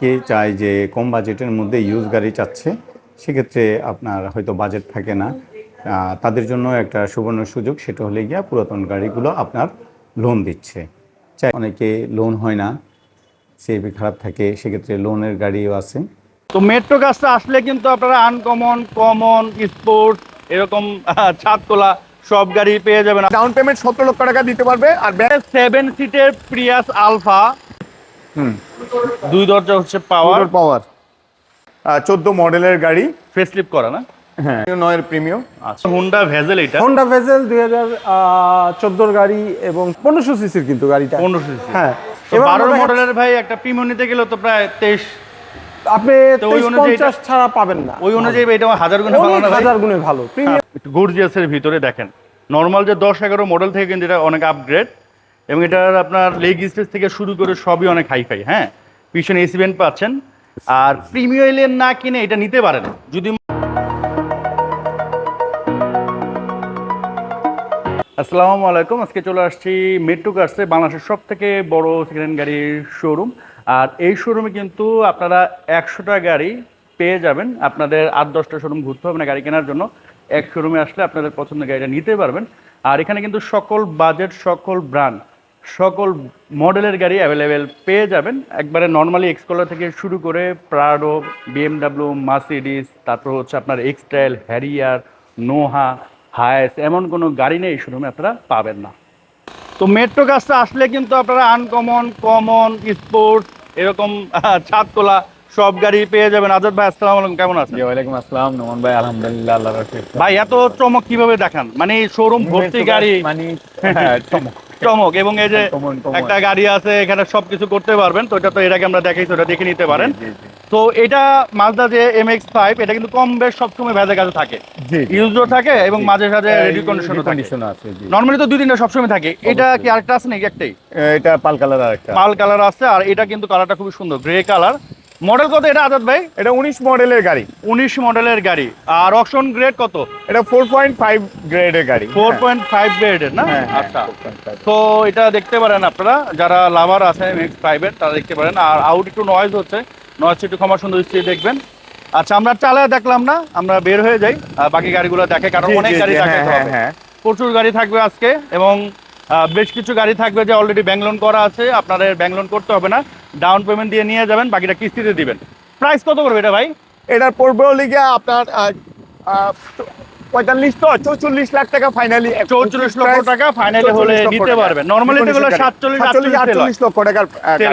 অনেকেই চায় যে কম বাজেটের মধ্যে ইউজ গাড়ি চাচ্ছে সেক্ষেত্রে আপনার হয়তো বাজেট থাকে না। তাদের জন্য একটা সুবর্ণ সুযোগ সেটা হলে গিয়া পুরাতন গাড়িগুলো আপনার লোন দিচ্ছে। চাই অনেকে লোন হয় না সিএবি খারাপ থাকে সেক্ষেত্রে লোনের গাড়িও আছে। তো মেট্রো কাজটা আসলে কিন্তু আপনারা আনকমন কমন স্পোর্টস এরকম আহ, ছাদ তোলা সব গাড়ি পেয়ে যাবেন। ডাউন পেমেন্ট সত্তর লক্ষ টাকা দিতে পারবে আর সেভেন সিটের প্রিয়াস আলফা দুই দরজা হচ্ছে পাওয়ার পাওয়ার চোদ্দ মডেলের গাড়ি। ফেসলিপ করা না? হ্যাঁ। নয়ের প্রিমিয়াম আচ্ছা। হুন্ডা ভেজেল এটা? হন্ডা ভেজেল দুই হাজার চোদ্দোর গাড়ি এবং পনেরোশো সিসির কিন্তু গাড়িটা। পনেরোশো সিসি হ্যাঁ। বারো মডেলের ভাই একটা প্রিমিয়াম নিতে গেলে তো প্রায় তেইশ। আপনি ওই অনুযায়ী ছাড়া পাবেন না। ওই অনুযায়ী এটা হাজার গুণে ভালো হাজার গুণে ভালো। প্রিমিয়াম একটু গর্জিয়াসের ভিতরে দেখেন। নর্মাল যে দশ এগারো মডেল থেকে কিন্তু এটা অনেক আপগ্রেড এবং এটার আপনার লেগ স্পেস থেকে শুরু করে সবই অনেক হাইফাই হ্যাঁ? পিছনে এসি ভেন্ট পাচ্ছেন। আর প্রিমিয়ার না কিনে এটা নিতে পারেন। যদি আসসালামু আলাইকুম, আজকে চলে আসছি মেট্রো কার্সে বাংলাদেশের সব থেকে বড় সেকেন্ড হ্যান্ড গাড়ির শোরুম আর এই শোরুমে কিন্তু আপনারা একশোটা গাড়ি পেয়ে যাবেন। আপনাদের আট, দশটা শোরুম ঘুরতে হবে না গাড়ি কেনার জন্য। এক শোরুমে আসলে আপনাদের পছন্দের গাড়িটা নিতে পারবেন। আর এখানে কিন্তু সকল বাজেট সকল ব্র্যান্ড সকল মডেলের গাড়ি অ্যাভেলেবেল পেয়ে যাবেন। একবারে নর্মালি এক্সকলার থেকে শুরু করে প্রাডো বিএমডাব্লিউ মার্সিডিস তারপর হচ্ছে আপনার এক্সটাইল হ্যারিয়ার নোহা হায়েস এমন কোনো গাড়ি নেই শোরুমে আপনারা পাবেন না। তো মেট্রো কাজটা আসলে কিন্তু আপনারা আনকমন কমন স্পোর্টস এরকম আহ, ছাদ তোলা সব গাড়ি পেয়ে যাবেন। আজাদ ভাই আসসালামু আলাইকুম কেমন আছেন? ওয়ালাইকুম আসসালাম নোমান ভাই আলহামদুলিল্লাহ আল্লাহ ভাই এত চমক কীভাবে দেখান? মানে শোরুম ভর্তি গাড়ি মানে হ্যাঁ চমক। চমক এবং এই যে। একটা গাড়ি আছে এখানে সবকিছু করতে পারবেন। তো এটা তো এর আগে আমরা দেখাইছি ওটা দেখে নিতে পারেন। তো এটা মাজদা যে এম এক্স ফাইভ এটা কিন্তু কম বেশ সবসময় ভেজে কাছে থাকে। ইউজও থাকে এবং মাঝে সাঝে রেডি কন্ডিশনও থাকে। কন্ডিশন আছে নর্মালি তো দুই তিনটা সবসময় থাকে। এটা কি আরেকটা আছে নাকি একটাই? এটা পাল কালার আর একটা। পাল কালার আছে আর এটা কিন্তু কালারটা খুবই সুন্দর। গ্রে কালার মডেল কত এটা আজাদ ভাই? এটা উনিশ মডেলের গাড়ি। উনিশ মডেলের গাড়ি। আর অপশন গ্রেড কত? এটা ফোর পয়েন্ট ফাইভ গ্রেডের গাড়ি। ফোর পয়েন্ট ফাইভ গ্রেডের না? হ্যাঁ, হ্যাঁ, আচ্ছা। তো এটা দেখতে পারেন আপনারা যারা লাভার আছে এক্স প্রাইভেট তারা দেখতে পারেন। আর আউট একটু নয়েজ হচ্ছে। নয়েজ একটু ক্ষমা সুন্দর স্ত্রী দেখবেন। আচ্ছা আমরা চালায় দেখলাম না আমরা বের হয়ে যাই। আর বাকি গাড়িগুলো দেখে কারণ অনেক গাড়ি দেখাতে হ্যাঁ, হবে। প্রচুর গাড়ি থাকবে আজকে এবং বেশ কিছু গাড়ি থাকবে যে অলরেডি ব্যাংক লোন করা আছে আপনাদের ব্যাংক লোন করতে হবে না। ডাউন পেমেন্ট দিয়ে নিয়ে যাবেন বাকিটা কিস্তিতে দিবেন। প্রাইস কত করবে এটা ভাই? এটার পড়বে হলে গিয়ে আপনার পঁয়তাল্লিশ তো চৌচল্লিশ লাখ টাকা ফাইনালি চৌচল্লিশ লক্ষ টাকা ফাইনালি হলে নিতে পারবেন নর্মালি তো সাতচল্লিশ আটচল্লিশ লক্ষ টাকার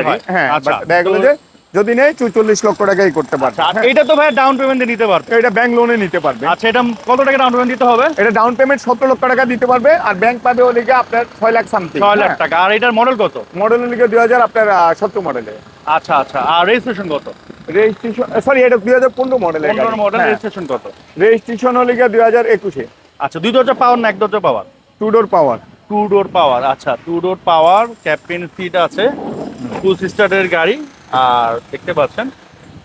হয়। আচ্ছা, দেখা গেলো যে যদি নেই চৌচল্লিশ লক্ষ টাকাই করতে পারবে। আর এটা তো ভাই ডাউন পেমেন্ট নিতে পারবে? এটা ব্যাংক লোনে নিতে পারবে। আচ্ছা এটা কত টাকা ডাউন পেমেন্ট দিতে হবে? এটা ডাউন পেমেন্ট সত্তর লক্ষ টাকা দিতে পারবে আর ব্যাংক পাবে গিয়ে আপনার ছয় লাখ সামথিং ছয় লাখ টাকা। আর এটার মডেল কত? মডেলের লিগে দুই হাজার আপনার সত্তর মডেলে আচ্ছা আচ্ছা আর রেজিস্ট্রেশন কত? রেজিস্ট্রেশন সরি এটা দুই হাজার পনেরো মডেলের পনেরো মডেল রেজিস্ট্রেশন কত? রেজিস্ট্রেশন হলে গিয়ে দুই হাজার একুশে। আচ্ছা দুই দরজা পাওয়ার না এক দরজা power two door power two door power আচ্ছা two door power captain seat আছে। টু সিস্টারের গাড়ি। আর দেখতে পাচ্ছেন।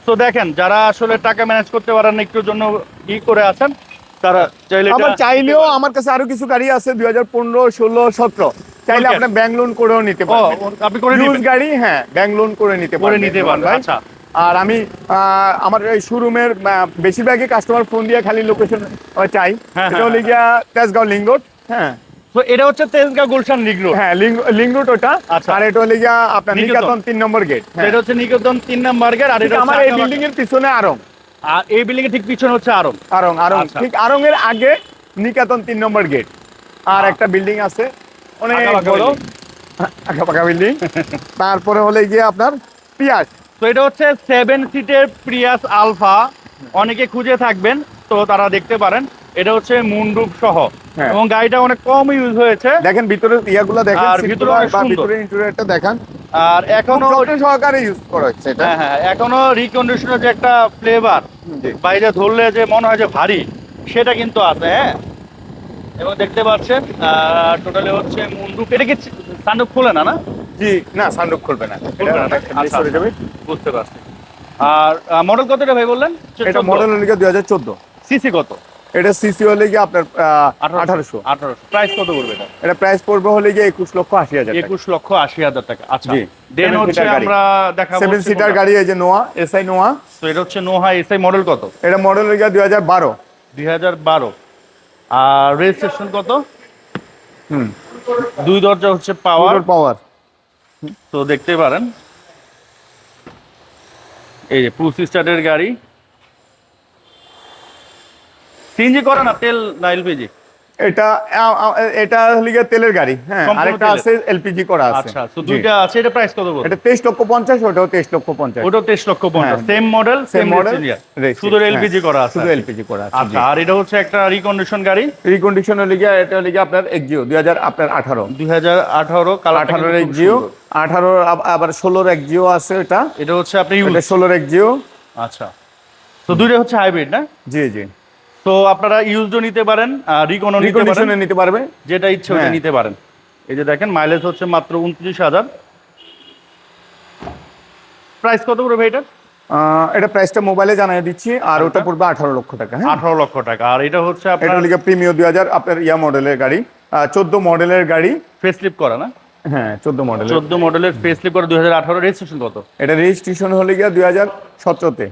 তো দেখেন যারা আসলে টাকা ম্যানেজ করতে পারেন না একটুর জন্য ই করে আছেন তারা চাইলে এটা আবার চাইলেও আমার কাছে আরও কিছু গাড়ি আছে দুই হাজার পনেরো ষোলো সতেরো। চাইলে. আপনার ব্যাংক লোন করেও নিতে ও পারবেন। আপনি করে ইউজ গাড়ি হ্যাঁ ব্যাংক লোন করে নিতে করে নিতে পারবেন আচ্ছা। আর আমি আহ, আমার এই শোরুমের বেশিরভাগই কাস্টমার ফোন দিয়ে খালি লোকেশন চাই। হ্যাঁ, এটা হ্যাঁ, হলে গিয়া তেজগাঁও রোড হ্যাঁ। তো এটা হচ্ছে গুলশান হ্যাঁ লিঙ্ক রোড ওটা। আচ্ছা। আর এটা হলে গিয়া আপনার নিকেতন। তিন নম্বর গেট এটা হচ্ছে নিকেতন তিন নাম্বার গেট আর এটা আমার এই বিল্ডিং এর পিছনে আরং। আর এই বিল্ডিং এর ঠিক পিছনে হচ্ছে আরং। আরং আচ্ছা। ঠিক আরং এর আগে নিকাতন তিন নম্বর গেট আর একটা বিল্ডিং আছে। অনেক আঁকাবাঁকা বড়। আঁকাপাকা বিল্ডিং তারপরে হলে গিয়ে আপনার পিয়াস তো এটা হচ্ছে সেভেন সিটের প্রিয়াস আলফা অনেকে খুঁজে থাকবেন তো তারা দেখতে পারেন। এটা হচ্ছে মুন্ডুপ সহ। হ্যাঁ। এবং গাড়িটা অনেক কম ইউজ হয়েছে। দেখেন ভিতরে ইয়াগুলো দেখেন আর ভিতরে বা ভিতরে ইন্টেরিয়রটা দেখান। আর এখনও সহকারে ইউজ করা হচ্ছে এটা। হ্যাঁ হ্যাঁ এখনও রিকন্ডিশনের যে একটা ফ্লেভার বাইরে ধরলে যে মনে হয় যে ভারী সেটা কিন্তু আছে হ্যাঁ। এবং দেখতে পাচ্ছেন টোটালি হচ্ছে মুন্ডুপ এটা কি সান্ডুপ খোলে না না? জি না সানরুফ খুলবে না। আচ্ছা, আচ্ছা। যাবে বুঝতে পারছি। আর মডেল কত এটা ভাই বললেন? এটা মডেল হলে দুই হাজার চোদ্দ। সিসি কত? এটা সিসি হলে গিয়ে আপনার আঠারোশো। আঠারোশো। প্রাইস কত করবে এটা? এটা প্রাইস পড়বে হলে গিয়ে একুশ লক্ষ আশি হাজার একুশ লক্ষ আশি হাজার টাকা। আচ্ছা দেন হচ্ছে আমরা দেখাবো সেভেন সিটার গাড়ি এই যে নোয়া এসআই নোয়া তো এটা হচ্ছে নোহা এসআই মডেল কত? এটা মডেল হলে গিয়ে দুই হাজার বারো। দুই হাজার বারো। আর রেজিস্ট্রেশন কত? হুম। দুই দরজা হচ্ছে পাওয়ার পাওয়ার তো দেখতে পারেন। এই যে পুসি স্টার্টের গাড়ি। সিএনজি করে না তেল না এলপিজি? এটা এটা হলে গিয়ে তেলের গাড়ি হ্যাঁ আরেকটা আছে এলপিজি করা আছে। আচ্ছা তো দুইটা আছে এটা প্রাইস কত বলব এটা তেইশ লক্ষ পঞ্চাশ ওটাও তেইশ লক্ষ পঞ্চাশ। ওটাও তেইশ লক্ষ পঞ্চাশ। হ্যাঁ। সেম মডেল সেম মডেল শুধু হ্যাঁ। এলপিজি করা আছে শুধু এলপিজি করা আছে আচ্ছা আর এটা হচ্ছে একটা রিকন্ডিশন গাড়ি? রিকন্ডিশন লিগে এটা হলে গিয়ে আপনার এক্সিও দুই হাজার আপনার আঠারো। দুই হাজার আঠারো কালার আঠারোর এক্সিও আঠারোর আব- আবার ষোলোর এক্সিও আছে এটা। এটা হচ্ছে আপনি ইউজ এটা ষোলোর এক্সিও আচ্ছা। তো দুইটা হচ্ছে হাইব্রিড না? জি জি। তো আপনারা ইউজও নিতে পারেন রিকন্ডিশনে নিতে পারবে যেটা ইচ্ছে ওটা হ্যাঁ। নিতে পারেন। এই যে দেখেন মাইলেজ হচ্ছে মাত্র উনত্রিশ হাজার। প্রাইস কত পড়বে এটা? এটা প্রাইসটা মোবাইলে জানিয়ে দিচ্ছি আর ওটা পড়বে আঠারো লক্ষ টাকা হ্যাঁ। আঠারো লক্ষ টাকা। আর এটা হচ্ছে আপনার গিয়ে প্রিমিয়ার দুই হাজার আপনার ইয়া মডেলের গাড়ি। চোদ্দ মডেলের গাড়ি। ফেসলিপ করা না? হ্যাঁ চোদ্দ মডেল চোদ্দ মডেলের ফেসলিপ করা দুই হাজার আঠারো রেজিস্ট্রেশন কত? এটা রেজিস্ট্রেশন হলে গিয়ে দুই হাজার সতেরোতে।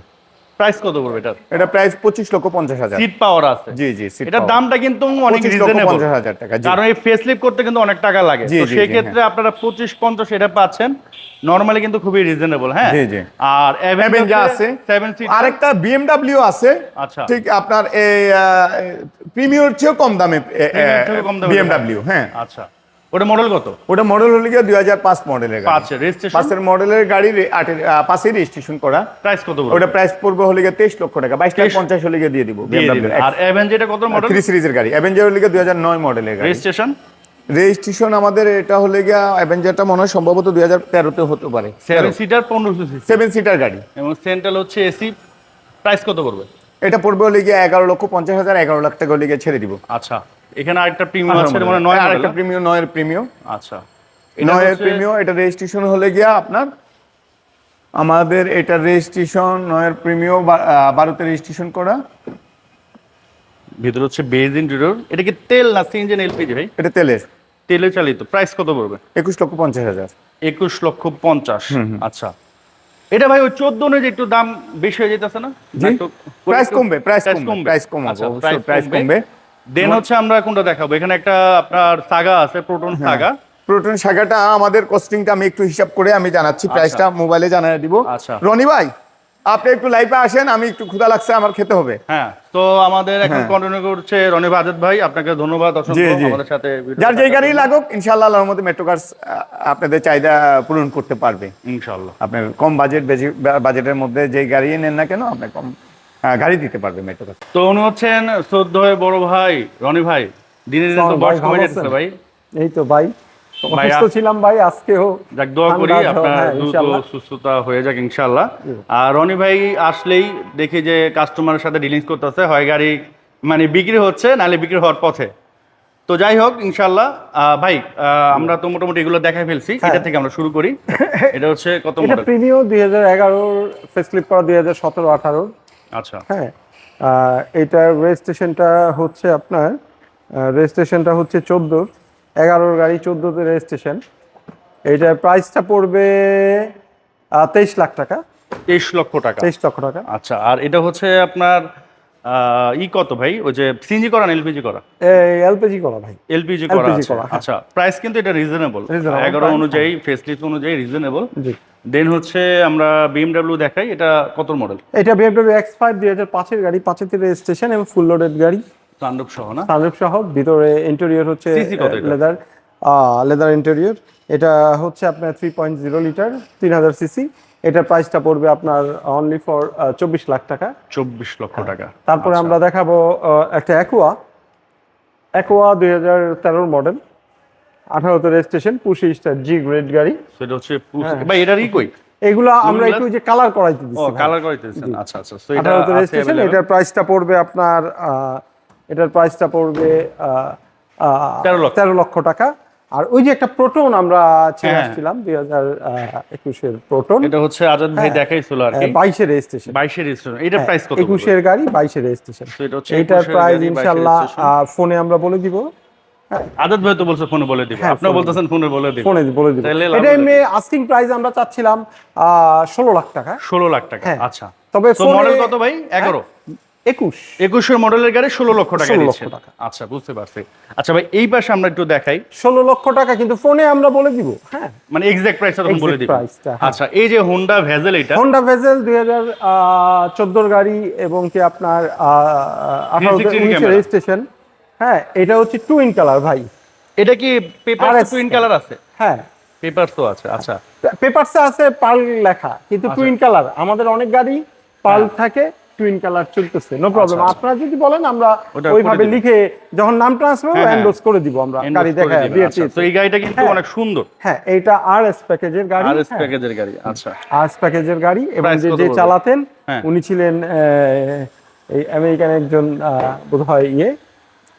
প্রাইস কত পড়বে এটার? এটা প্রাইস পঁচিশ লক্ষ পঞ্চাশ হাজার। সিট পাওয়ার আছে। জি জি seat এটার দামটা কিন্তু অনেক রিজনেবল 50 হাজার টাকা। কারণ এই ফেসলিপ করতে কিন্তু অনেক টাকা লাগে। তো সেই ক্ষেত্রে আপনারা পঁচিশ পঞ্চাশ এটা পাচ্ছেন। নর্মালি কিন্তু খুবই রিজনেবল হ্যাঁ? জি, জি। আর Avenger আছে। সেভেন সিট আরেকটা বিএমডাব্লিউ আছে। আচ্ছা। ঠিক আপনার এই প্রিমিয়র চেয়েও কম দামে বিএমডাব্লিউ হ্যাঁ। আচ্ছা। ওটা মডেল কত? ওটা মডেল হলে গিয়ে দুই হাজার পাঁচ মডেলের পাঁচের মডেলের আটের আহ, রেজিস্ট্রেশন করা। প্রাইস কত ওটা প্রাইস পড়বে হলে গিয়ে তেইশ লক্ষ টাকা। বাইশ টাকা পঞ্চাশ হলে গিয়ে দিয়ে দিব আর অ্যাভেঞ্জারটা কত মডেল থ্রি সিরিজের গাড়ি। অ্যাভেঞ্জার হলে গিয়ে দুই হাজার নয় মডেলের গাড়ি। রেজিস্ট্রেশন রেজিস্ট্রেশন আমাদের এটা হলে গিয়া অ্যাভেঞ্জারটা মনে হয় সম্ভবত দুই হাজার তেরোতে হতে পারে। সেভেন সিটার পনেরোশো সেভেন সিটার গাড়ি। এবং সেন্ট্রাল হচ্ছে এসি প্রাইস কত করবে এটা পড়বে হলে গিয়ে এগারো লক্ষ পঞ্চাশ হাজার এগারো লাখ টাকা হলে গিয়ে ছেড়ে দিব। আচ্ছা। এখানে আরেকটা প্রিমিয়াম আছে মানে নয় আর একটা প্রিমিয়াম নয়ের প্রিমিয়াম আচ্ছা। নয়ের প্রিমিয়াম এটা রেজিস্ট্রেশন হলে গিয়া আপনার আমাদের এটা রেজিস্ট্রেশন নয়ের প্রিমিয়াম বারোতে রেজিস্ট্রেশন করা। ভিতরে হচ্ছে বেজ ইন্টেরিয়র এটা কি তেল না সিএনজি না এলপিজি ভাই? এটা তেলের। তেলে চালিত। প্রাইস কত পড়বে? একুশ লক্ষ পঞ্চাশ হাজার। একুশ লক্ষ পঞ্চাশ। আচ্ছা। এটা ভাই ওই চোদ্দ অনুযায়ী একটু দাম বেশি হয়ে যেতেছে না? প্রাইস কমবে প্রাইস কমবে প্রাইস কমবে আচ্ছা, প্রাইস কমবে। দেন হচ্ছে আমরা কোনটা দেখাবো? এখানে একটা আপনার সাগা আছে প্রোটন হ্যাঁ। সাগা। প্রোটন শাখাটা আমাদের কস্টিংটা আমি একটু হিসাব করে আমি জানাচ্ছি প্রাইসটা মোবাইলে জানিয়ে দিব। আচ্ছা। রনি ভাই আপনি একটু লাইভে আসেন আমি একটু ক্ষুধা লাগছে আমার খেতে হবে। হ্যাঁ তো আমাদের এখন হ্যাঁ। কন্টিনিউ করছে রনি বাজেদ ভাই আপনাকে ধন্যবাদ অসংখ্য আমাদের সাথে যার যেই গাড়ি লাগুক ইনশাআল্লাহ আল্লাহর মধ্যে মেট্রো কার্স আপনাদের চাহিদা পূরণ করতে পারবে। ইনশাআল্লাহ। আপনার কম বাজেট বাজেটের মধ্যে যেই গাড়ি নেন না কেন আপনি কম গাড়ি দিতে পারবে মেট্রো কার্স তো উনি হচ্ছেন শ্রদ্ধ বড় ভাই রনি ভাই। দিনে দিনে তো বয়স কমে যাচ্ছে ভাই। এই তো ভাই অসুস্থ ছিলাম ভাই আজকেও যাক দোয়া করি আপনার হ্যাঁ, দ্রুত সুস্থতা হয়ে যাক ইনশাল্লাহ। আর রনি ভাই আসলেই দেখি যে কাস্টমারের সাথে ডিলিংস করতেছে হয় গাড়ি মানে বিক্রি হচ্ছে নাহলে বিক্রি হওয়ার পথে। তো যাই হোক ইনশাল্লাহ ভাই আমরা তো মোটামুটি এগুলো দেখাই ফেলছি এটা থেকে আমরা শুরু করি। এটা হচ্ছে কত মডেল প্রিমিও দুই হাজার এগারোর ফেসলিপ করা দুই হাজার সতেরো আঠারোর। আচ্ছা। হ্যাঁ এটার রেজিস্ট্রেশনটা হচ্ছে আপনার রেজিস্ট্রেশনটা হচ্ছে চোদ্দোর এগারোর গাড়ি চোদ্দোতে রেজিস্ট্রেশন। এইটার প্রাইসটা পড়বে তেইশ লাখ টাকা। তেইশ লক্ষ টাকা। তেইশ লক্ষ টাকা। আচ্ছা আর এটা হচ্ছে আপনার ই কত ভাই? ওই যে সিএনজি করা না এলপিজি করা? এলপিজি করা ভাই। এলপিজি করা হ্যাঁ। আচ্ছা প্রাইস কিন্তু এটা রিজনেবল এগারো অনুযায়ী ফেসলিফট অনুযায়ী রিজনেবল জি। দেন হচ্ছে আমরা বিএমডব্লিউ দেখাই এটা কত মডেল এটা বিএমডব্লিউ এক্স ফাইভ দুই হাজার পাঁচের গাড়ি পাঁচেতে রেজিস্ট্রেশন এবং ফুল লোডেড গাড়ি। তাণ্ডব সহ না? সানরুফ সহ ভিতরে ইন্টেরিয়র হচ্ছে? লেদার লেদার ইন্টেরিয়র এটা হচ্ছে আপনার থ্রি পয়েন্ট জিরো লিটার তিন হাজার সিসি এটার প্রাইসটা পড়বে আপনার অনলি ফর চব্বিশ লাখ টাকা। চব্বিশ লক্ষ টাকা। তারপরে আমরা দেখাবো একটা অ্যাকোয়া অ্যাকোয়া দুই হাজার তেরোর মডেল আঠারোতে registration push start G grade গাড়ি। সেটা হচ্ছে ভাই এটারই কই? এগুলো আমরা একটু যে কালার করাইতে দিচ্ছি কালার করাইতেছেন আচ্ছা আচ্ছা। তো এটা রেজিস্ট্রেশন এটার প্রাইসটা পড়বে আপনার এটার প্রাইসটা পড়বে আহ, আহ, 13 লক্ষ। তেরো লক্ষ টাকা। আর ওই যে একটা প্রোটন আমরা ছেড়ে হ্যাঁ। আসছিলাম দুই হাজার একুশের প্রোটন। এটা হচ্ছে আজাদ ভাই দেখাইছিল আর কি। বাইশের রেজিস্ট্রেশন। বাইশের রেজিস্ট্রেশন। এটার প্রাইস কত হ্যাঁ, একুশের গাড়ি বাইশের রেজিস্ট্রেশন। তো এটা হচ্ছে এইটার 21 এর প্রাইস গাড়ি, 22 এর ইনশাল্লাহ ফোনে আমরা বলে দিব। আজাদ ভাই তো বলছে ফোনে বলে দিব। হ্যাঁ, ফোনে। বলতেছেন ফোনে বলে দিব। ফোনে বলে দিব। এটা এমনি আস্কিং প্রাইস আমরা চাচ্ছিলাম ষোলো লাখ টাকা। ষোলো লাখ টাকা। হ্যাঁ। আচ্ছা। তবে ফোনে- মডেল কত ভাই? এগারো। একুশ। একুশের মডেলের গাড়ি ষোলো লক্ষ টাকা লক্ষ টাকা। আচ্ছা বুঝতে পারছি। আচ্ছা ভাই এই পাশে আমরা একটু দেখাই। ষোলো লক্ষ টাকা কিন্তু ফোনে আমরা বলে দিব। হ্যাঁ মানে এক্সাক্ট তখন বলে দিব। হ্যাঁ। আচ্ছা এই যে হোন্ডা ভেজেল এটা। হন্ডা ভেজেল দুই হাজার চোদ্দোর গাড়ি এবং কি আপনার আঠারো 360 উনিশের ক্যামেরা। রেজিস্ট্রেশন। হ্যাঁ এটা হচ্ছে টুইন কালার ভাই। এটা কি পেপার টুইন কালার আছে? হ্যাঁ। পেপার তো আছে আচ্ছা। পেপারসে আছে পার্ল লেখা কিন্তু টুইন কালার আমাদের অনেক গাড়ি পাল থাকে টুইন কালার চলতেছে নো প্রবলেম আচ্ছা। আপনারা যদি বলেন আমরা ওইভাবে লিখে যখন নাম ট্রান্সফার হবে হ্যাঁ। করে দিব আমরা গাড়ি দেখা দিয়েছি আচ্ছা, তো এই গাড়িটা কিন্তু হ্যাঁ। অনেক সুন্দর হ্যাঁ এইটা আর এস প্যাকেজের গাড়ি আর এস হ্যাঁ। প্যাকেজের গাড়ি আচ্ছা আর এস প্যাকেজের গাড়ি এবং যে যে চালাতেন হ্যাঁ। উনি ছিলেন আহ, এই আমেরিকান একজন বোধহয় ইয়ে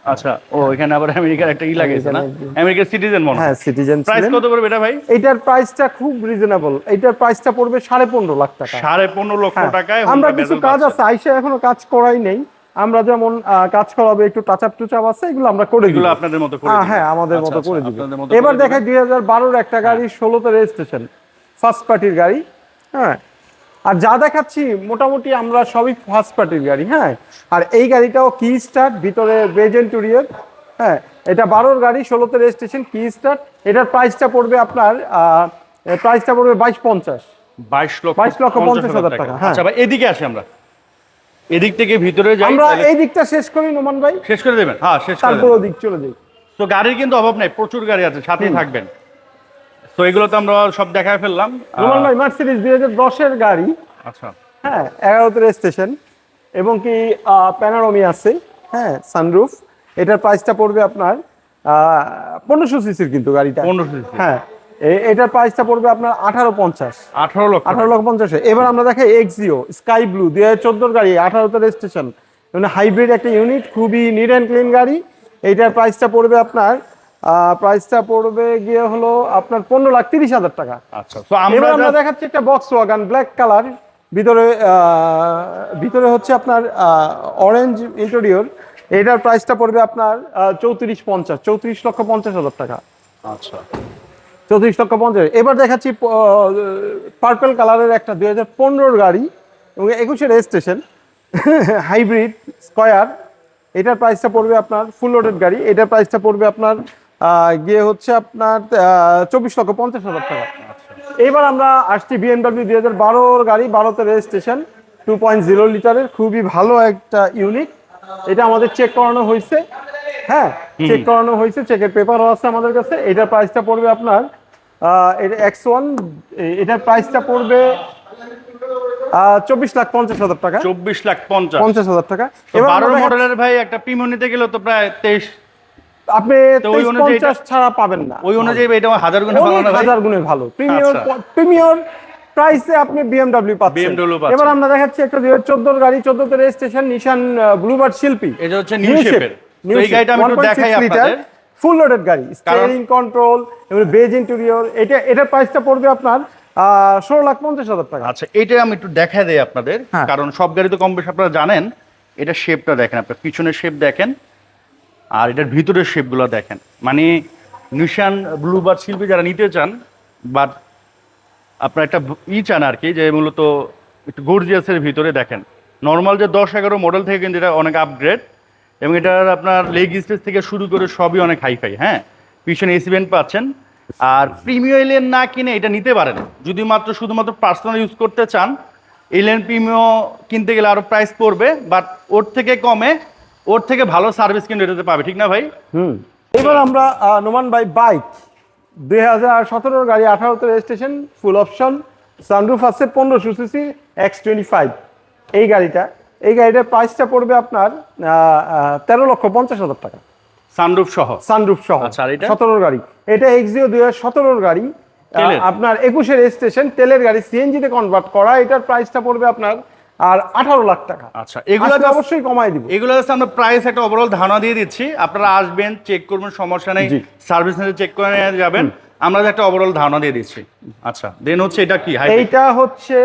আচ্ছা ও এখানে আবার আমেরিকার একটা ই লাগাইছে না? আমেরিকার সিটিজেন মনে হ্যাঁ। সিটিজেন প্রাইস কত পড়বে এটা ভাই? এইটার প্রাইসটা খুব রিজনেবল এইটার প্রাইসটা পড়বে সাড়ে পনেরো লাখ টাকা। সাড়ে পনেরো লক্ষ হ্যাঁ, টাকায় আমরা কিছু কাজ আছে আইসা এখনও কাজ করাই নেই। আমরা যেমন কাজ করাবে একটু টাচ আপ টুচাপ আছে এগুলো আমরা করে দিব। এগুলো আপনাদের মতো করে হ্যাঁ, হ্যাঁ আমাদের আচ্ছা, মতো আচ্ছা, করে মতো এবার। দেখাই দুই হাজার বারোর একটা গাড়ি ষোলোতে রেজিস্ট্রেশন ফার্স্ট পার্টির গাড়ি হ্যাঁ। আর যা দেখাচ্ছি মোটামুটি আমরা সবই ফার্স্ট পার্টির গাড়ি হ্যাঁ? আর এই গাড়িটাও কি স্টার্ট ভিতরে বেজেন্টুরিয়ার হ্যাঁ? এটা বারোর গাড়ি ষোলোতে রেজিস্ট্রেশন কি স্টার্ট এটার প্রাইসটা পড়বে আপনার প্রাইসটা পড়বে বাইশ পঞ্চাশ। বাইশ লক্ষ 22 লক্ষ 50 হাজার টাকা, হ্যাঁ। আচ্ছা ভাই এদিকে আসি আমরা। এদিক থেকে ভিতরে যাই আমরা এই দিকটা শেষ করি নোমান ভাই। শেষ করে দেবেন? হ্যাঁ শেষ করে তারপর ওদিক চলে যাই। তো গাড়ির কিন্তু অভাব নাই প্রচুর গাড়ি আছে সাথেই থাকবেন। তো এগুলো তো আমরা সব দেখায় ফেললাম। নোমান ভাই মার্সিডিজ দুই হাজার দশের গাড়ি। আচ্ছা। হ্যাঁ এগারোতে স্টেশন। এবং কি প্যানারমি আছে। হ্যাঁ সানরুফ এটার প্রাইসটা পড়বে আপনার পনেরোশো সিসির কিন্তু গাড়িটা। পনেরোশো হ্যাঁ এ- এটার প্রাইসটা পড়বে আপনার আঠারো পঞ্চাশ। আঠারো লক্ষ। আঠারো লক্ষ পঞ্চাশে। এবার আমরা দেখাই এক্সিও স্কাই ব্লু দুই হাজার চোদ্দোর গাড়ি আঠারোতে রেজিস্ট্রেশন মানে হাইব্রিড একটা ইউনিট খুবই নিট অ্যান্ড ক্লিন গাড়ি। এইটার প্রাইসটা পড়বে আপনার প্রাইসটা পড়বে গিয়ে হলো আপনার পনেরো লাখ তিরিশ হাজার টাকা। আচ্ছা তো আমরা দেখাচ্ছি একটা বক্স ওয়াগান ব্ল্যাক কালার ভিতরে ভিতরে হচ্ছে আপনার অরেঞ্জ ইন্টেরিয়র এটার প্রাইসটা পড়বে আপনার চৌত্রিশ পঞ্চাশ চৌত্রিশ লক্ষ পঞ্চাশ হাজার টাকা। আচ্ছা। চৌত্রিশ লক্ষ পঞ্চাশ। এবার দেখাচ্ছি পার্পেল কালারের একটা দুই হাজার পনেরোর গাড়ি এবং একুশে রেজিস্ট্রেশন হাইব্রিড স্কয়ার এটার প্রাইসটা পড়বে আপনার ফুল লোডেড গাড়ি এটার প্রাইসটা পড়বে আপনার গিয়ে হচ্ছে আপনার চব্বিশ লক্ষ পঞ্চাশ হাজার টাকা। এবার আমরা আসছি বিএমডাব্লিউ দুই হাজার বারোর গাড়ি বারোতে রেজিস্ট্রেশন টু পয়েন্ট জিরো লিটারের খুবই ভালো একটা ইউনিট। এটা আমাদের চেক করানো হয়েছে। হ্যাঁ চেক করানো হয়েছে চেকের পেপারও আছে আমাদের কাছে। এটার প্রাইসটা পড়বে আপনার এটা এক্স ওয়ান এটার প্রাইসটা পড়বে চব্বিশ লাখ পঞ্চাশ হাজার টাকা। চব্বিশ লাখ পঞ্চাশ। পঞ্চাশ হাজার টাকা। এবার বারো মডেলের ভাই একটা প্রিমিয়াম নিতে গেলে তো প্রায় তেইশ আপনি ওই অনুযায়ী ছাড়া পাবেন না। ওই অনুযায়ী এটা হাজার গুণে ভালো না হাজার গুণে ভালো। প্রিমিয়র আচ্ছা। প্রিমিয়র প্রাইসে আপনি বিএমডব্লিউ পাচ্ছেন। এবার আমরা দেখাচ্ছি একটা দুই হাজার চোদ্দোর গাড়ি চোদ্দোতে রেজিস্ট্রেশন নিশান ব্লুবার্ড শিল্পী এটা হচ্ছে নিউ শেপের এই গাড়িটা আমি একটু দেখাই আপনাদের। ফুল লোডেড গাড়ি। স্টিয়ারিং কন্ট্রোল এবং বেজ ইন্টেরিয়র এটা এটার প্রাইসটা পড়বে আপনার ষোলো লাখ পঞ্চাশ হাজার টাকা। আচ্ছা এটা আমি একটু দেখা দেই আপনাদের। হ্যাঁ। কারণ সব গাড়ি তো কম বেশি আপনারা জানেন এটা শেপটা দেখেন আপনার পিছনের শেপ দেখেন। আর এটার ভিতরের শেপগুলো দেখেন। মানে নিশান ব্লুবার শিল্পী যারা নিতে চান বাট আপনার একটা ই চান আর কি, যে মূলত একটু গর্জিয়াসের ভিতরে দেখেন। নর্মাল যে দশ এগারো মডেল থেকে কিন্তু এটা অনেক আপগ্রেড এবং এটার আপনার লেগ স্টেজ থেকে শুরু করে সবই অনেক হাইফাই হ্যাঁ? পিছনে এসি ভেন্ট পাচ্ছেন, আর প্রিমিয়ার এলেন না কিনে এটা নিতে পারেন। যদি মাত্র শুধুমাত্র পার্সোনাল ইউজ করতে চান এলেন প্রিমিয় কিনতে গেলে আরও প্রাইস পড়বে বাট ওর থেকে কমে ওর থেকে ভালো সার্ভিস কিন্তু এটাতে পাবে ঠিক না ভাই? হুম। এবার আমরা নোমান বাই বাইক দুই হাজার সতেরোর গাড়ি আঠারোতে রেজিস্ট্রেশন ফুল অপশন সানরুফ আছে পনেরোশো সিসি এক্স টোয়েন্টি ফাইভ এই গাড়িটা এই গাড়িটার প্রাইসটা পড়বে আপনার তেরো লক্ষ পঞ্চাশ হাজার টাকা। সানরুফ সহ? সানরুফ সহ। আচ্ছা, এটা? সতেরোর গাড়ি। এটা এক্সিও দুই হাজার সতেরোর গাড়ি। আপনার একুশে রেজিস্ট্রেশন তেলের গাড়ি সিএনজিতে কনভার্ট করা এটার প্রাইসটা পড়বে আপনার আর আঠারো লাখ টাকা। আচ্ছা এগুলো অবশ্যই কমাই দিব। এগুলো হচ্ছে আমরা প্রাইস একটা ওভারঅল ধারণা দিয়ে দিচ্ছি। আপনারা আসবেন চেক করবেন সমস্যা নেই। সার্ভিস সেন্টারে চেক করে নিয়ে যাবেন। আমরা একটা ওভারঅল ধারণা দিয়ে দিচ্ছি। আচ্ছা দেন হচ্ছে এটা কি? এইটা হচ্ছে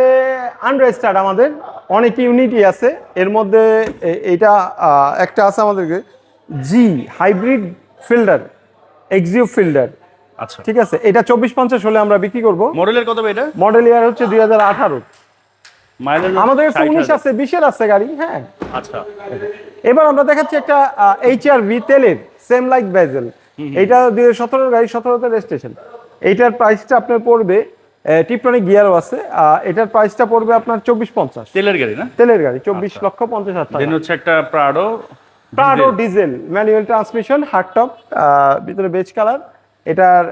আন্ডারস্টার্ট আমাদের। অনেক ইউনিটই আছে। এর মধ্যে এ- এইটা একটা আছে আমাদেরকে। জি হাইব্রিড ফিল্ডার এক্সিও ফিল্ডার আচ্ছা। ঠিক আছে? এটা চব্বিশ পঞ্চাশ হলে আমরা বিক্রি করব। মডেলের কত এটা? মডেল ইয়ার হচ্ছে দুই হাজার আঠারো। আমাদের কাছে উনিশ আছে বিশের আছে গাড়ি হ্যাঁ। আচ্ছা। এবার আমরা দেখাচ্ছি একটা এইচ আর ভি তেলের সেম লাইক ব্যাজেল এইটা দুই সতেরো গাড়ি সতেরোতে রেজিস্ট্রেশন এইটার প্রাইসটা আপনার পড়বে টিপটনিক গিয়ারও আছে এটার প্রাইসটা পড়বে আপনার চব্বিশ পঞ্চাশ। তেলের গাড়ি না? তেলের গাড়ি চব্বিশ লক্ষ পঞ্চাশ হাজার টাকা। হচ্ছে একটা Prado Prado diesel manual transmission hard top ভিতরে বেজ কালার এটার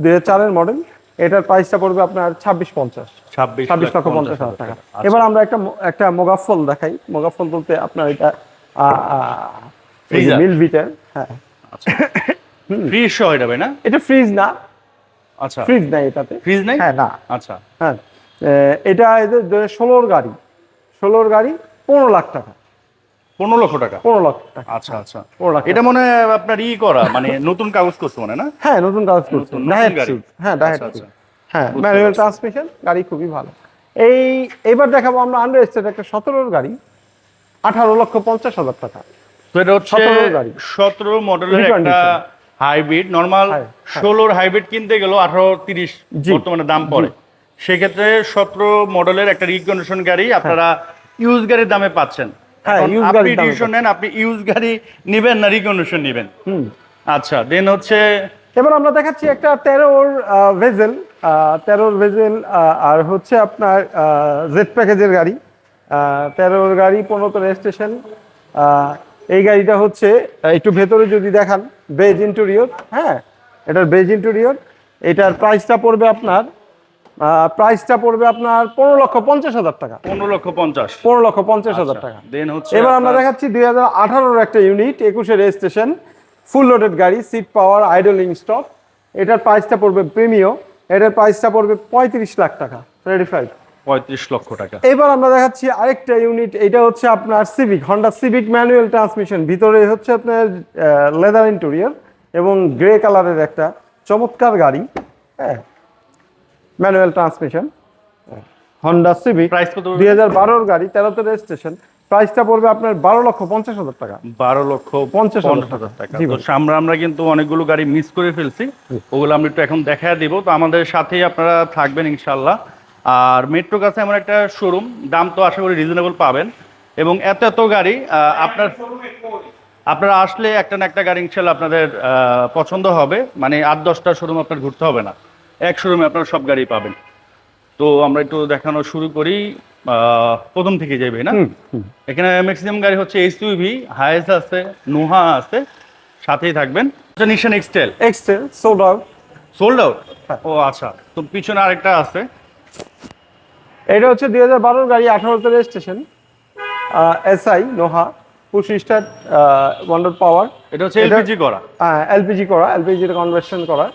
দুই হাজার চারের মডেল এটার প্রাইসটা পড়বে আপনার ছাব্বিশ পঞ্চাশ। ছাব্বিশ লক্ষ পঞ্চাশ হাজার টাকা। আচ্ছা। এবার আমরা একটা একটা মোগাফল দেখাই। মোগাফল বলতে আপনার এটা মিল ভিটার হ্যাঁ। ফ্রিজ সহ এটা না? এটা ফ্রিজ না। আচ্ছা। ফ্রিজ নাই এটাতে। ফ্রিজ নাই? হ্যাঁ না। আচ্ছা। হ্যাঁ। এটা ষোলোর গাড়ি। ষোলোর গাড়ি পনেরো লাখ টাকা। পনেরো লক্ষ টাকা। পনেরো লাখ টাকা। আচ্ছা আচ্ছা। এটা মনে হয় আপনার ই করা মানে নতুন কাগজ করছে মনে হয় না? হ্যাঁ নতুন কাগজ করছে। হ্যাঁ আচ্ছা, আচ্ছা। হ্যাঁ ম্যানুয়াল ট্রান্সমিশন গাড়ি খুবই ভালো। এই এবার দেখাবো আমরা আন্ডার একটা সতেরোর গাড়ি। আঠারো লক্ষ পঞ্চাশ হাজার টাকা। তো এটা হচ্ছে 17 গাড়ি। সতেরো মডেলের একটা হাইব্রিড নর্মাল হ্যাঁ, হ্যাঁ। ষোলোর হাইব্রিড কিনতে গেলেও আঠারো তিরিশ বর্তমানে দাম পড়ে। সেক্ষেত্রে সতেরো মডেলের একটা রিকন্ডিশন গাড়ি আপনারা ইউজ গাড়ির দামে পাচ্ছেন। হ্যাঁ, used আপনি গাড়ির নেন আপনি ইউজ গাড়ি নিবেন না রিকন্ডিশন নিবেন? হুম। আচ্ছা দেন হচ্ছে এবার আমরা দেখাচ্ছি একটা তেরোর ভেজেল তেরোর ভেজেল আর হচ্ছে আপনার জেড প্যাকেজের গাড়ি। তেরোর গাড়ি পনেরোতে রেজিস্ট্রেশন এই গাড়িটা হচ্ছে একটু ভেতরে যদি দেখান বেজ ইন্টেরিয়র হ্যাঁ এটার বেজ ইন্টেরিয়র এটার প্রাইসটা পড়বে আপনার প্রাইসটা পড়বে আপনার পনেরো লক্ষ পঞ্চাশ হাজার টাকা। পনেরো লক্ষ পঞ্চাশ। পনেরো লক্ষ পঞ্চাশ হাজার টাকা। দেন হচ্ছে এবার আমরা দেখাচ্ছি দুই হাজার আঠারোর একটা ইউনিট একুশে রেজিস্ট্রেশন ফুল লোডেড গাড়ি সিট পাওয়ার আইডলিং স্টপ এটার প্রাইসটা পড়বে প্রিমিও এটার প্রাইসটা পড়বে পঁয়ত্রিশ লাখ টাকা রেডি ফাইভ পঁয়ত্রিশ লক্ষ টাকা। এবার আমরা দেখাচ্ছি আরেকটা ইউনিট এটা হচ্ছে আপনার Civic Honda Civic manual transmission ভিতরে হচ্ছে আপনার লেদার ইন্টেরিয়র এবং গ্রে কালারের একটা চমৎকার গাড়ি হ্যাঁ। Manual transmission Honda Civic price কত দুই হাজার বারোর গাড়ি তেরোতে রেজিস্ট্রেশন প্রাইসটা পড়বে আপনার বারো লক্ষ পঞ্চাশ হাজার টাকা। বারো লক্ষ পঞ্চাশ হাজার টাকা। আমরা আমরা কিন্তু অনেকগুলো গাড়ি মিস করে ফেলছি। ওগুলো আমরা একটু এখন দেখা দিব। তো আমাদের সাথেই আপনারা থাকবেন ইনশাল্লাহ আর মেট্রো কাছে এমন একটা শোরুম দাম তো আশা করি রিজনেবল পাবেন। এবং এত এত গাড়ি আপনার আপনারা আসলে একটা না একটা গাড়ি ইনশাল্লাহ আপনাদের পছন্দ হবে। মানে আট দশটা শোরুম আপনার ঘুরতে হবে না। এক শোরুমে আপনারা সব গাড়ি পাবেন। তো আমরা একটু দেখানো শুরু করি প্রথম থেকে যাবে না? এখানে ম্যাক্সিমাম গাড়ি হচ্ছে এসইউভি হায়েস আছে নোহা আছে সাথেই থাকবেন। Nissan X-Trail X-Trail sold out sold out ও আচ্ছা। তো পিছনে আরেকটা আছে। এটা হচ্ছে দুই হাজার বারোর গাড়ি আঠারোতে registration SI Noah push start wonder power এটা হচ্ছে এলপিজি করা। হ্যাঁ এলপিজি করা এলপিজির কনভার্সন করা।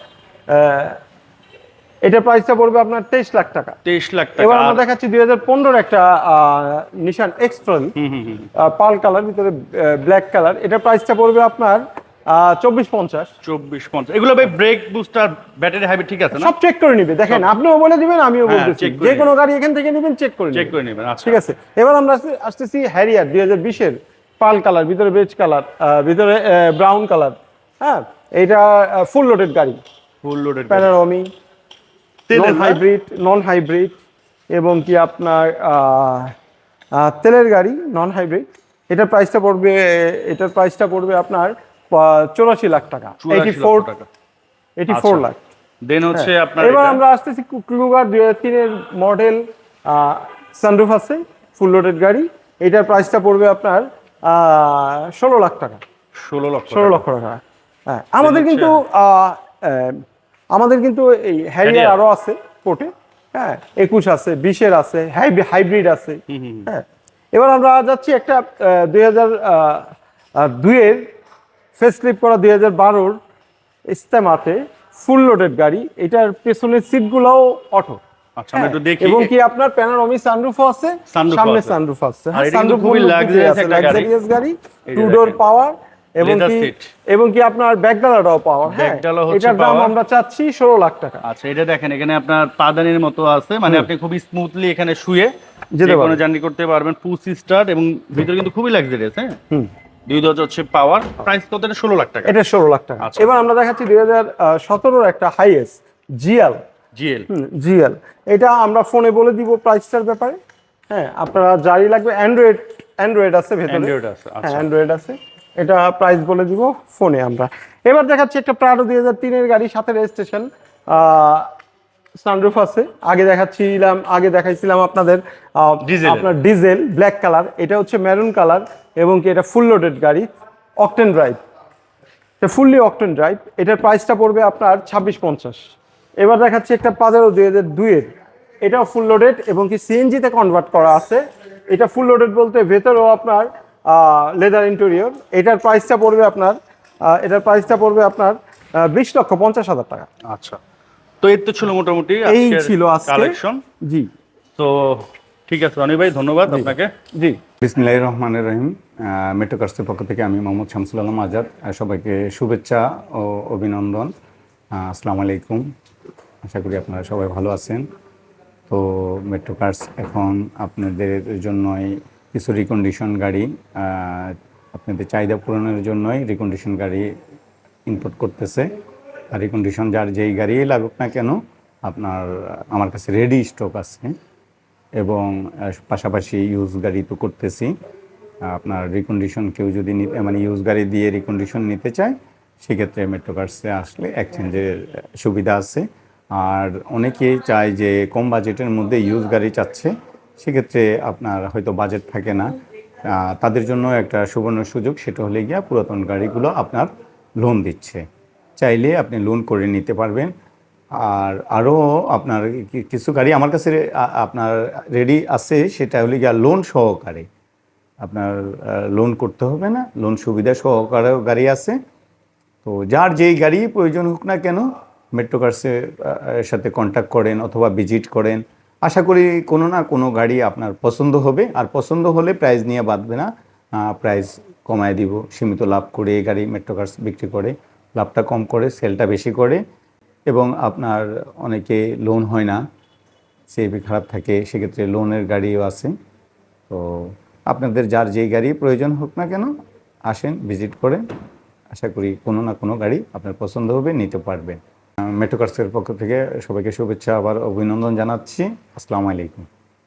এটার প্রাইসটা পড়বে আপনার তেইশ লাখ টাকা। তেইশ লাখ টাকা। এবার আমরা দেখাচ্ছি দুই হাজার পনেরোর একটা নিশান এক্সট্রল হুম, হুম, হুম। পাল কালার ভিতরে ব্ল্যাক কালার। এটা প্রাইসটা পড়বে আপনার চব্বিশ পঞ্চাশ। চব্বিশ পঞ্চাশ। এগুলো ভাই ব্রেক বুস্টার ব্যাটারি হাইব্রিড ঠিক আছে না? সব চেক করে নিবে। দেখেন আপনিও বলে দিবেন আমিও হ্যাঁ, বলতেছি। যে কোনো গাড়ি এখান থেকে নেবেন চেক করে চেক করে নেবেন আচ্ছা। ঠিক আছে। এবার আমরা আসতে- আসতেছি হ্যারিয়ার দুই হাজার বিশের পাল কালার ভিতরে বেজ কালার ভিতরে ব্রাউন কালার। হ্যাঁ এটা ফুল লোডেড গাড়ি। Full loaded panoramic non hybrid non hybrid এবং কি আপনার তেলের গাড়ি নন হাইব্রিড এটার প্রাইসটা পড়বে এটার প্রাইসটা পড়বে আপনার চৌরাশি লাখ টাকা। এইটি ফোর টাকা। এইটি ফোর আচ্ছা। লাখ। দেন হচ্ছে আপনার এবার আমরা আসতেছি ক্লুগার দুই হাজার তিনের মডেল সানরুফ আছে ফুল লোডেড গাড়ি। এটার প্রাইসটা পড়বে আপনার ষোলো লাখ টাকা। ষোলো লক্ষ ষোলো লক্ষ টাকা। হ্যাঁ। আমাদের কিন্তু আমাদের কিন্তু এই হ্যারিয়ার Harrier। আরও আছে পোর্টে হ্যাঁ একুশ আছে বিশের আছে হাইব্রিড আছে হ্যাঁ এবার আমরা যাচ্ছি একটা দুই হাজার দুইয়ের ফেস স্লিপ করা দুই হাজার বারোর ইস্তেমাতে ফুল লোডেড গাড়ি এটার পেছনের সিটগুলোও অটো আচ্ছা, আমরা একটু দেখি। এবং কি আপনার প্যানোরামি সানরুফও আছে সামনে। সানরুফ আছে এটা কিন্তু খুবই luxurious একটা গাড়ি। লাক্সারিয়াস টু ডোর পাওয়ার এবং কি এবং কি আপনার পাওয়ার হ্যাঁ এটার দাম আমরা চাচ্ছি ষোলো লাখ টাকা। আচ্ছা এটা দেখেন এখানে আপনার পাদানির মতো আছে। মানে আপনি খুবই স্মুথলি এখানে শুয়ে যেতে কোনো। জার্নি করতে পারবেন স্টার্ট এবং ভিতরে কিন্তু খুবই লাক্সারিয়াস হ্যাঁ? দুই দরজা হচ্ছে পাওয়ার প্রাইস কত? এটা ষোলো লাখ টাকা। এটা ষোলো লাখ টাকা। আচ্ছা। এবার আমরা দেখাচ্ছি দুই হাজার সতেরোর একটা হাইয়েস্ট জিএল জিএল জিএল এটা আমরা ফোনে বলে দিব প্রাইসটার ব্যাপারে। হ্যাঁ আপনারা জারি লাগবে অ্যান্ড্রয়েড অ্যান্ড্রয়েড আছে ভেতরে। অ্যান্ড্রয়েড আছে হ্যাঁ আচ্ছা। অ্যান্ড্রয়েড আছে। এটা প্রাইস বলে দিব ফোনে আমরা। এবার দেখাচ্ছি একটা প্রাডো দুই হাজার তিনের গাড়ি সাথে রেজিস্ট্রেশন সানরুফ আছে। আগে দেখাচ্ছিলাম আগে দেখাইছিলাম আপনাদের আপনার ডিজেল ব্ল্যাক কালার এটা হচ্ছে মেরুন কালার এবং কি এটা ফুল লোডেড গাড়ি অকটেন ড্রাইভ এটা ফুললি অকটেন ড্রাইভ এটার প্রাইসটা পড়বে আপনার ছাব্বিশ পঞ্চাশ। এবার দেখাচ্ছি একটা পাজারো দুই হাজার দুইয়ের এটাও ফুল লোডেড এবং কি সিএনজিতে কনভার্ট করা আছে। এটা ফুল লোডেড বলতে ভেতরেও আপনার লেদার ইন্টেরিয়র এটার প্রাইসটা পড়বে আপনার এটার প্রাইসটা পড়বে আপনার বিশ লক্ষ পঞ্চাশ হাজার টাকা। আচ্ছা। তো এর তো ছিল মোটামুটি এই ছিল কালেকশন জি। তো ঠিক আছে রনি ভাই ধন্যবাদ আপনাকে। জি। বিসমিল্লাহ রহমানের রহিম। মেট্রো কার্সের পক্ষ থেকে আমি মোহাম্মদ শামসুল আলম আজাদ সবাইকে শুভেচ্ছা ও অভিনন্দন। আসসালামু আলাইকুম। আশা করি আপনারা সবাই ভালো আছেন। তো মেট্রো কার্স এখন আপনাদের জন্যই কিছু রিকন্ডিশন গাড়ি আপনাদের চাহিদা পূরণের জন্যই রিকন্ডিশন গাড়ি ইনপুট করতেছে। আর রিকন্ডিশন যার যেই গাড়ি লাগুক না কেন, আপনার, আমার কাছে রেডি স্টক আছে। এবং পাশাপাশি ইউজ গাড়ি তো করতেছি। আপনার রিকন্ডিশন কেউ যদি নি- মানে ইউজ গাড়ি দিয়ে রিকন্ডিশন নিতে চায়, সেক্ষেত্রে মেট্রো কার্সে আসলে এক্সচেঞ্জের সুবিধা আছে। আর অনেকেই চায় যে কম বাজেটের মধ্যে ইউজ গাড়ি চাচ্ছে। সেক্ষেত্রে আপনার হয়তো বাজেট থাকে না। তাদের জন্য একটা সুবর্ণ সুযোগ, সেটা হলে গিয়া পুরাতন গাড়িগুলো আপনার লোন দিচ্ছে। চাইলে আপনি লোন করে নিতে পারবেন। আর আরও আপনার কিছু গাড়ি আমার কাছে আপনার রেডি আছে, সেটা হলে গিয়া লোন সহকারে। আপনার লোন করতে হবে না লোন সুবিধা সহকারেও গাড়ি আছে। তো যার যেই গাড়ি প্রয়োজন হোক না কেন মেট্রো কার্সের সাথে কন্ট্যাক্ট করেন অথবা ভিজিট করেন। আশা করি কোনো না কোনো গাড়ি আপনার পছন্দ হবে। আর পছন্দ হলে প্রাইস নিয়ে বাঁধবে না। প্রাইস কমায় দিব, সীমিত লাভ করে এই গাড়ি মেট্রো কার্স বিক্রি করে। লাভটা কম করে সেলটা বেশি করে। এবং আপনার অনেকে লোন হয় না সিএবি খারাপ থাকে, সেক্ষেত্রে লোনের গাড়িও আছে। তো আপনাদের যার যেই গাড়ি প্রয়োজন হোক না কেন, আসেন ভিজিট করেন। আশা করি কোনো না কোনো গাড়ি আপনার পছন্দ হবে, নিতে পারবেন। মেট্রো কার্সের পক্ষ থেকে সবাইকে শুভেচ্ছা আবার অভিনন্দন জানাচ্ছি। আসসালামু আলাইকুম।